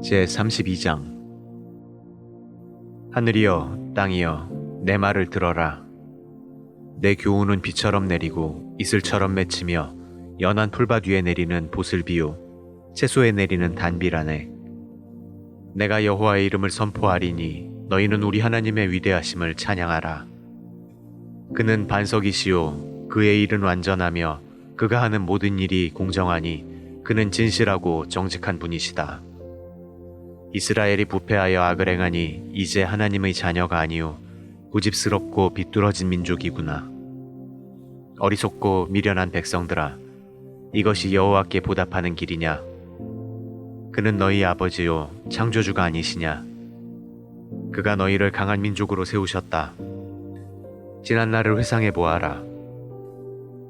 제 32장. 하늘이여 땅이여 내 말을 들어라. 내 교훈은 비처럼 내리고 이슬처럼 맺히며 연한 풀밭 위에 내리는 보슬비요 채소에 내리는 단비라네 내가 여호와의 이름을 선포하리니 너희는 우리 하나님의 위대하심을 찬양하라. 그는 반석이시요 그의 일은 완전하며 그가 하는 모든 일이 공정하니 그는 진실하고 정직한 분이시다. 이스라엘이 부패하여 악을 행하니 이제 하나님의 자녀가 아니요 고집스럽고 비뚤어진 민족이구나. 어리석고 미련한 백성들아 이것이 여호와께 보답하는 길이냐 그는 너희 아버지요 창조주가 아니시냐 그가 너희를 강한 민족으로 세우셨다. 지난 날을 회상해 보아라.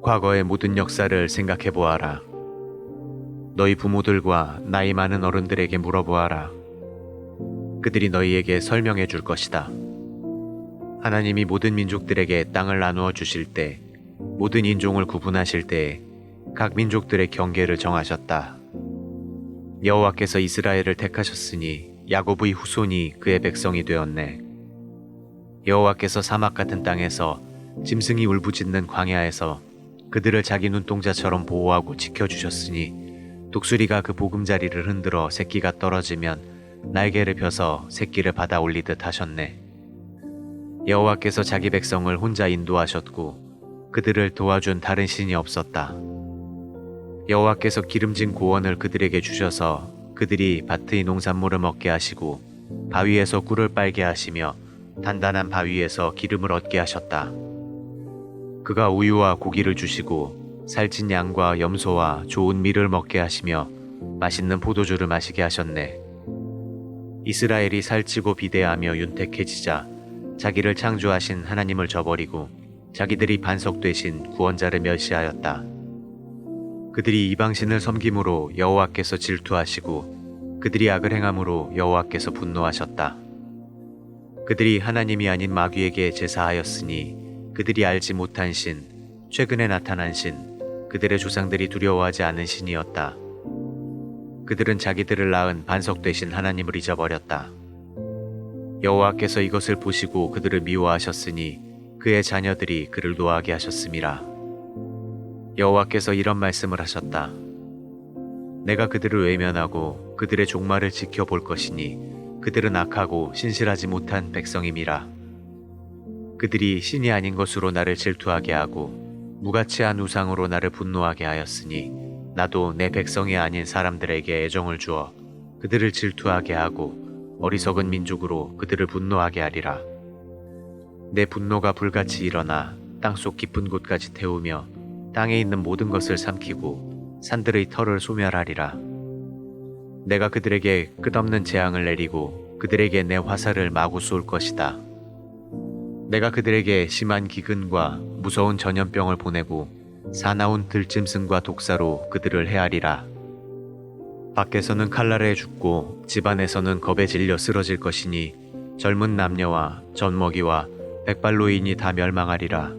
과거의 모든 역사를 생각해 보아라. 너희 부모들과 나이 많은 어른들에게 물어보아라. 그들이 너희에게 설명해 줄 것이다. 하나님이 모든 민족들에게 땅을 나누어 주실 때, 모든 인종을 구분하실 때에 각 민족들의 경계를 정하셨다. 여호와께서 이스라엘을 택하셨으니 야곱의 후손이 그의 백성이 되었네. 여호와께서 사막 같은 땅에서 짐승이 울부짖는 광야에서 그들을 자기 눈동자처럼 보호하고 지켜주셨으니 독수리가 그 보금자리를 흔들어 새끼가 떨어지면 날개를 펴서 새끼를 받아 올리듯 하셨네. 여호와께서 자기 백성을 혼자 인도하셨고 그들을 도와준 다른 신이 없었다. 여호와께서 기름진 고원을 그들에게 주셔서 그들이 밭의 농산물을 먹게 하시고 바위에서 꿀을 빨게 하시며 단단한 바위에서 기름을 얻게 하셨다. 그가 우유와 고기를 주시고 살찐 양과 염소와 좋은 밀을 먹게 하시며 맛있는 포도주를 마시게 하셨네. 이스라엘이 살찌고 비대하며 윤택해지자 자기를 창조하신 하나님을 저버리고 자기들이 반석 되신 구원자를 멸시하였다. 그들이 이방신을 섬김으로 여호와께서 질투하시고 그들이 악을 행함으로 여호와께서 분노하셨다. 그들이 하나님이 아닌 마귀에게 제사하였으니 그들이 알지 못한 신, 최근에 나타난 신, 그들의 조상들이 두려워하지 않은 신이었다. 그들은 자기들을 낳은 반석 되신 하나님을 잊어버렸다. 여호와께서 이것을 보시고 그들을 미워하셨으니 그의 자녀들이 그를 노하게 하셨음이라. 여호와께서 이런 말씀을 하셨다. 내가 그들을 외면하고 그들의 종말을 지켜볼 것이니 그들은 악하고 신실하지 못한 백성임이라. 그들이 신이 아닌 것으로 나를 질투하게 하고 무가치한 우상으로 나를 분노하게 하였으니 나도 내 백성이 아닌 사람들에게 애정을 주어 그들을 질투하게 하고 어리석은 민족으로 그들을 분노하게 하리라. 내 분노가 불같이 일어나 땅속 깊은 곳까지 태우며 땅에 있는 모든 것을 삼키고 산들의 털을 소멸하리라. 내가 그들에게 끝없는 재앙을 내리고 그들에게 내 화살을 마구 쏠 것이다. 내가 그들에게 심한 기근과 무서운 전염병을 보내고 사나운 들짐승과 독사로 그들을 헤아리라. 밖에서는 칼날에 죽고 집안에서는 겁에 질려 쓰러질 것이니 젊은 남녀와 젖먹이와 백발로인이 다 멸망하리라.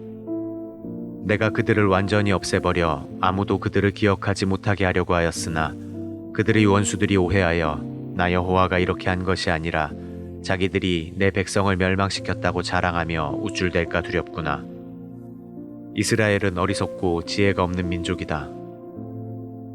내가 그들을 완전히 없애버려 아무도 그들을 기억하지 못하게 하려고 하였으나 그들의 원수들이 오해하여 나 여호와가 이렇게 한 것이 아니라 자기들이 내 백성을 멸망시켰다고 자랑하며 우쭐댈까 두렵구나. 이스라엘은 어리석고 지혜가 없는 민족이다.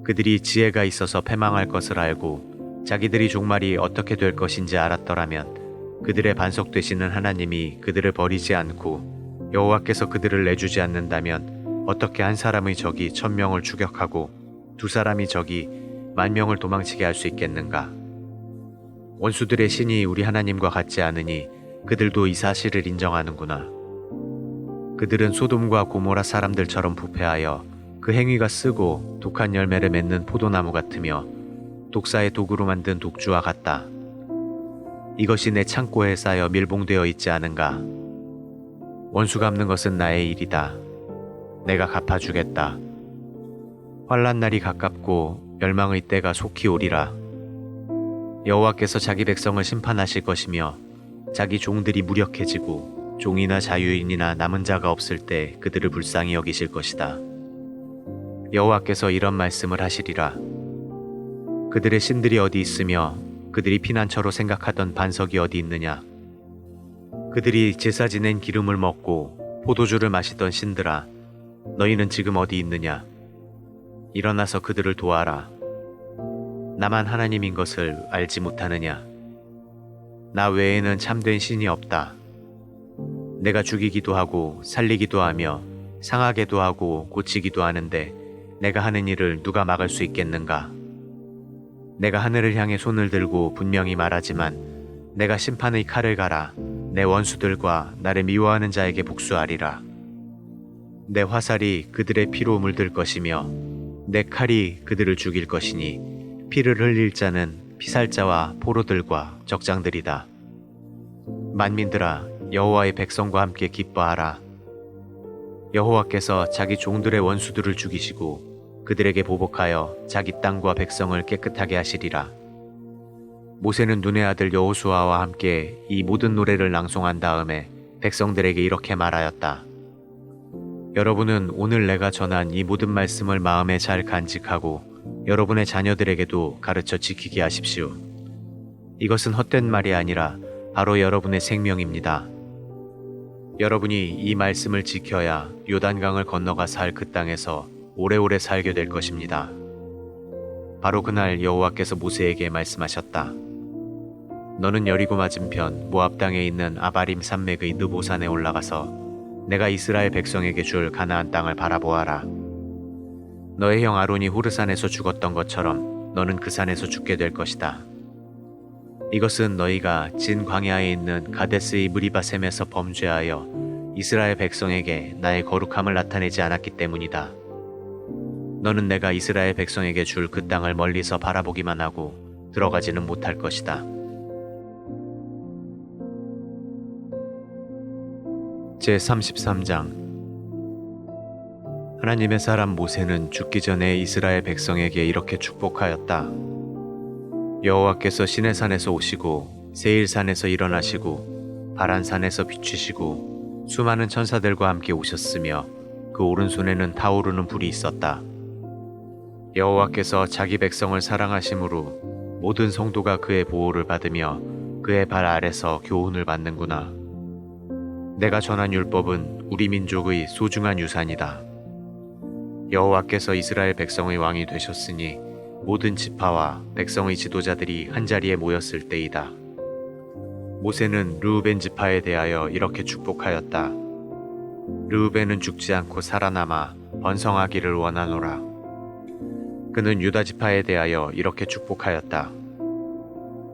그들이 지혜가 있어서 패망할 것을 알고 자기들이 종말이 어떻게 될 것인지 알았더라면 그들의 반석 되시는 하나님이 그들을 버리지 않고 여호와께서 그들을 내주지 않는다면 어떻게 한 사람의 적이 천 명을 추격하고 두 사람이 적이 만 명을 도망치게 할 수 있겠는가? 원수들의 신이 우리 하나님과 같지 않으니 그들도 이 사실을 인정하는구나. 그들은 소돔과 고모라 사람들처럼 부패하여 그 행위가 쓰고 독한 열매를 맺는 포도나무 같으며 독사의 도구로 만든 독주와 같다. 이것이 내 창고에 쌓여 밀봉되어 있지 않은가? 원수 갚는 것은 나의 일이다. 내가 갚아주겠다. 환란 날이 가깝고 멸망의 때가 속히 오리라. 여호와께서 자기 백성을 심판하실 것이며 자기 종들이 무력해지고 종이나 자유인이나 남은 자가 없을 때 그들을 불쌍히 여기실 것이다. 여호와께서 이런 말씀을 하시리라. 그들의 신들이 어디 있으며 그들이 피난처로 생각하던 반석이 어디 있느냐? 그들이 제사 지낸 기름을 먹고 포도주를 마시던 신들아, 너희는 지금 어디 있느냐? 일어나서 그들을 도와라. 나만 하나님인 것을 알지 못하느냐? 나 외에는 참된 신이 없다. 내가 죽이기도 하고 살리기도 하며 상하게도 하고 고치기도 하는데 내가 하는 일을 누가 막을 수 있겠는가? 내가 하늘을 향해 손을 들고 분명히 말하지만 내가 심판의 칼을 갈아 내 원수들과 나를 미워하는 자에게 복수하리라. 내 화살이 그들의 피로 물들 것이며 내 칼이 그들을 죽일 것이니 피를 흘릴 자는 피살자와 포로들과 적장들이다. 만민들아 여호와의 백성과 함께 기뻐하라. 여호와께서 자기 종들의 원수들을 죽이시고 그들에게 보복하여 자기 땅과 백성을 깨끗하게 하시리라. 모세는 눈의 아들 여호수아와 함께 이 모든 노래를 낭송한 다음에 백성들에게 이렇게 말하였다. 여러분은 오늘 내가 전한 이 모든 말씀을 마음에 잘 간직하고 여러분의 자녀들에게도 가르쳐 지키게 하십시오. 이것은 헛된 말이 아니라 바로 여러분의 생명입니다. 여러분이 이 말씀을 지켜야 요단강을 건너가 살 그 땅에서 오래오래 살게 될 것입니다. 바로 그날 여호와께서 모세에게 말씀하셨다. 너는 여리고 맞은편 모압 땅에 있는 아바림 산맥의 느보산에 올라가서 내가 이스라엘 백성에게 줄 가나안 땅을 바라보아라. 너의 형 아론이 호르산에서 죽었던 것처럼 너는 그 산에서 죽게 될 것이다. 이것은 너희가 진 광야에 있는 가데스의 무리바셈에서 범죄하여 이스라엘 백성에게 나의 거룩함을 나타내지 않았기 때문이다. 너는 내가 이스라엘 백성에게 줄 그 땅을 멀리서 바라보기만 하고 들어가지는 못할 것이다. 제 33장 하나님의 사람 모세는 죽기 전에 이스라엘 백성에게 이렇게 축복하였다. 여호와께서 시내산에서 오시고 세일산에서 일어나시고 바란산에서 비추시고 수많은 천사들과 함께 오셨으며 그 오른손에는 타오르는 불이 있었다. 여호와께서 자기 백성을 사랑하심으로 모든 성도가 그의 보호를 받으며 그의 발 아래서 교훈을 받는구나. 내가 전한 율법은 우리 민족의 소중한 유산이다. 여호와께서 이스라엘 백성의 왕이 되셨으니 모든 지파와 백성의 지도자들이 한자리에 모였을 때이다. 모세는 르우벤 지파에 대하여 이렇게 축복하였다. 르우벤은 죽지 않고 살아남아 번성하기를 원하노라. 그는 유다 지파에 대하여 이렇게 축복하였다.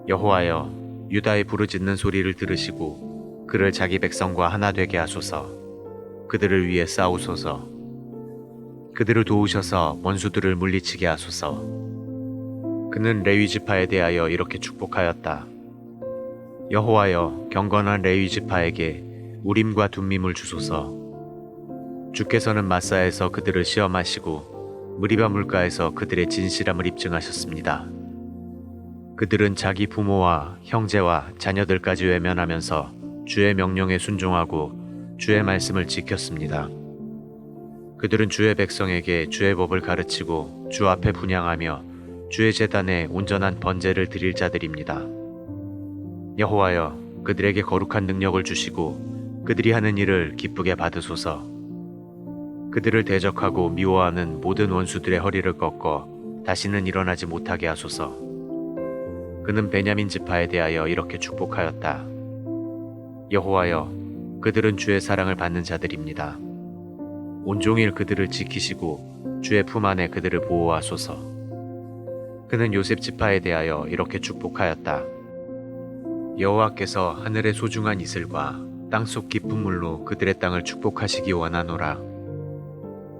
여호와여, 유다의 부르짖는 소리를 들으시고 그를 자기 백성과 하나 되게 하소서. 그들을 위해 싸우소서. 그들을 도우셔서 원수들을 물리치게 하소서. 그는 레위 지파에 대하여 이렇게 축복하였다. 여호와여 경건한 레위 지파에게 우림과 둠밈을 주소서. 주께서는 마사에서 그들을 시험하시고 무리바 물가에서 그들의 진실함을 입증하셨습니다. 그들은 자기 부모와 형제와 자녀들까지 외면하면서 주의 명령에 순종하고 주의 말씀을 지켰습니다. 그들은 주의 백성에게 주의 법을 가르치고 주 앞에 분양하며 주의 재단에 온전한 번제를 드릴 자들입니다. 여호와여, 그들에게 거룩한 능력을 주시고 그들이 하는 일을 기쁘게 받으소서. 그들을 대적하고 미워하는 모든 원수들의 허리를 꺾어 다시는 일어나지 못하게 하소서. 그는 베냐민 지파에 대하여 이렇게 축복하였다. 여호와여, 그들은 주의 사랑을 받는 자들입니다. 온종일 그들을 지키시고 주의 품 안에 그들을 보호하소서. 그는 요셉 지파에 대하여 이렇게 축복하였다. 여호와께서 하늘의 소중한 이슬과 땅속 깊은 물로 그들의 땅을 축복하시기 원하노라.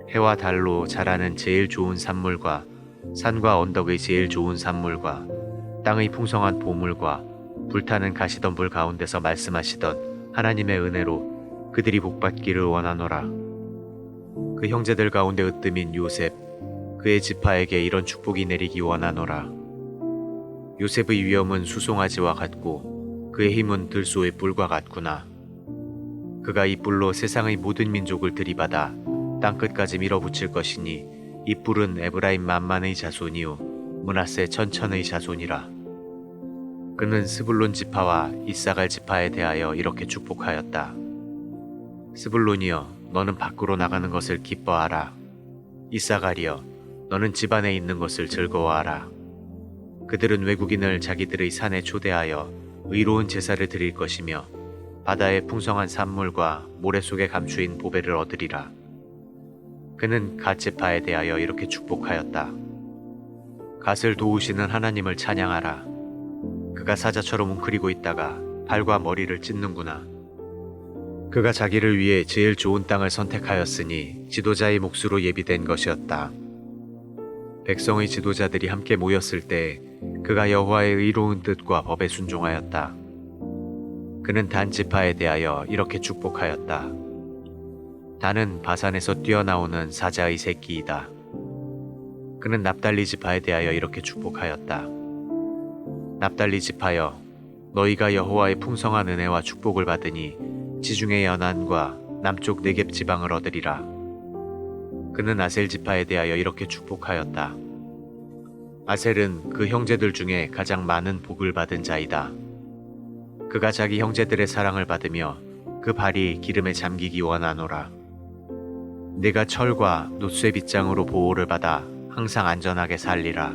해와 달로 자라는 제일 좋은 산물과 산과 언덕의 제일 좋은 산물과 땅의 풍성한 보물과 불타는 가시덤불 가운데서 말씀하시던 하나님의 은혜로 그들이 복받기를 원하노라. 그 형제들 가운데 으뜸인 요셉, 그의 지파에게 이런 축복이 내리기 원하노라. 요셉의 위엄은 수송아지와 같고 그의 힘은 들소의 뿔과 같구나. 그가 이 뿔로 세상의 모든 민족을 들이받아 땅끝까지 밀어붙일 것이니 이 뿔은 에브라임 만만의 자손이요 문하세 천천의 자손이라. 그는 스불론 지파와 이사갈 지파에 대하여 이렇게 축복하였다. 스불론이여, 너는 밖으로 나가는 것을 기뻐하라. 이사갈이여, 너는 집안에 있는 것을 즐거워하라. 그들은 외국인을 자기들의 산에 초대하여 의로운 제사를 드릴 것이며 바다의 풍성한 산물과 모래 속에 감추인 보배를 얻으리라. 그는 갓 지파에 대하여 이렇게 축복하였다. 갓을 도우시는 하나님을 찬양하라. 그가 사자처럼 웅크리고 있다가 발과 머리를 찢는구나. 그가 자기를 위해 제일 좋은 땅을 선택하였으니 지도자의 몫으로 예비된 것이었다. 백성의 지도자들이 함께 모였을 때 그가 여호와의 의로운 뜻과 법에 순종하였다. 그는 단 지파에 대하여 이렇게 축복하였다. 단은 바산에서 뛰어나오는 사자의 새끼이다. 그는 납달리 지파에 대하여 이렇게 축복하였다. 납달리 지파여, 너희가 여호와의 풍성한 은혜와 축복을 받으니 지중해 연안과 남쪽 네겝 지방을 얻으리라. 그는 아셀 지파에 대하여 이렇게 축복하였다. 아셀은 그 형제들 중에 가장 많은 복을 받은 자이다. 그가 자기 형제들의 사랑을 받으며 그 발이 기름에 잠기기 원하노라. 내가 철과 노쇠 빗장으로 보호를 받아 항상 안전하게 살리라.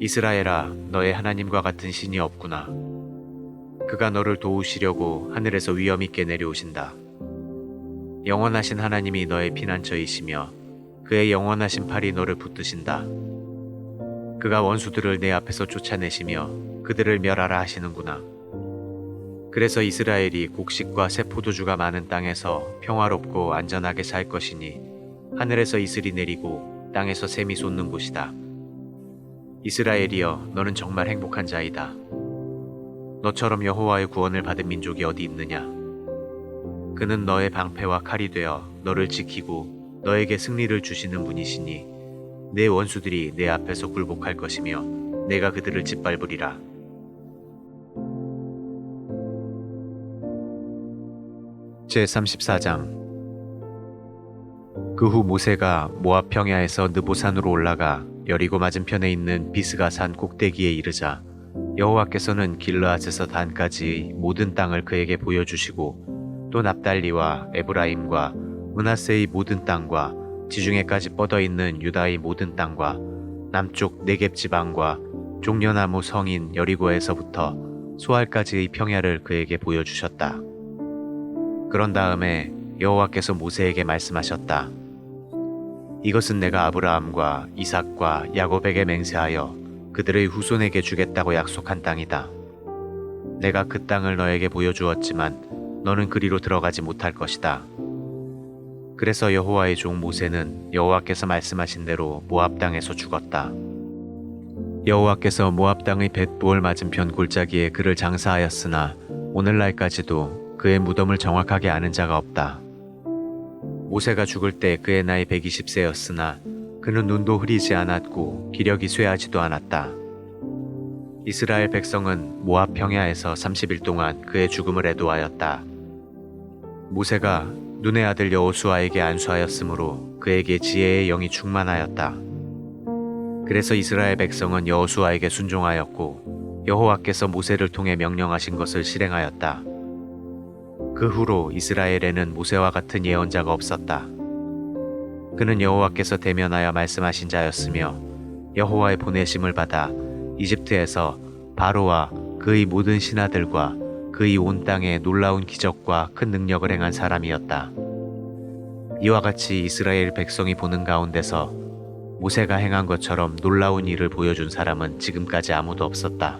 이스라엘아, 너의 하나님과 같은 신이 없구나. 그가 너를 도우시려고 하늘에서 위엄 있게 내려오신다. 영원하신 하나님이 너의 피난처이시며 그의 영원하신 팔이 너를 붙드신다. 그가 원수들을 내 앞에서 쫓아내시며 그들을 멸하라 하시는구나. 그래서 이스라엘이 곡식과 새 포도주가 많은 땅에서 평화롭고 안전하게 살 것이니 하늘에서 이슬이 내리고 땅에서 샘이 솟는 곳이다. 이스라엘이여 너는 정말 행복한 자이다. 너처럼 여호와의 구원을 받은 민족이 어디 있느냐? 그는 너의 방패와 칼이 되어 너를 지키고 너에게 승리를 주시는 분이시니 내 원수들이 내 앞에서 굴복할 것이며 내가 그들을 짓밟으리라. 제 34장 그 후 모세가 모압 평야에서 느보산으로 올라가 여리고 맞은편에 있는 비스가 산 꼭대기에 이르자 여호와께서는 길르앗에서 단까지 모든 땅을 그에게 보여주시고 또 납달리와 에브라임과 문하세의 모든 땅과 지중해까지 뻗어 있는 유다의 모든 땅과 남쪽 네겝 지방과 종려나무 성인 여리고에서부터 소알까지의 평야를 그에게 보여주셨다. 그런 다음에 여호와께서 모세에게 말씀하셨다. 이것은 내가 아브라함과 이삭과 야곱에게 맹세하여 그들의 후손에게 주겠다고 약속한 땅이다. 내가 그 땅을 너에게 보여주었지만 너는 그리로 들어가지 못할 것이다. 그래서 여호와의 종 모세는 여호와께서 말씀하신 대로 모압 땅에서 죽었다. 여호와께서 모압 땅의 벳부얼 맞은편 골짜기에 그를 장사하였으나 오늘날까지도 그의 무덤을 정확하게 아는 자가 없다. 모세가 죽을 때 그의 나이 120세였으나 그는 눈도 흐리지 않았고 기력이 쇠하지도 않았다. 이스라엘 백성은 모압 평야에서 30일 동안 그의 죽음을 애도하였다. 모세가 눈의 아들 여호수아에게 안수하였으므로 그에게 지혜의 영이 충만하였다. 그래서 이스라엘 백성은 여호수아에게 순종하였고 여호와께서 모세를 통해 명령하신 것을 실행하였다. 그 후로 이스라엘에는 모세와 같은 예언자가 없었다. 그는 여호와께서 대면하여 말씀하신 자였으며 여호와의 보내심을 받아 이집트에서 바로와 그의 모든 신하들과 그의 온 땅에 놀라운 기적과 큰 능력을 행한 사람이었다. 이와 같이 이스라엘 백성이 보는 가운데서 모세가 행한 것처럼 놀라운 일을 보여준 사람은 지금까지 아무도 없었다.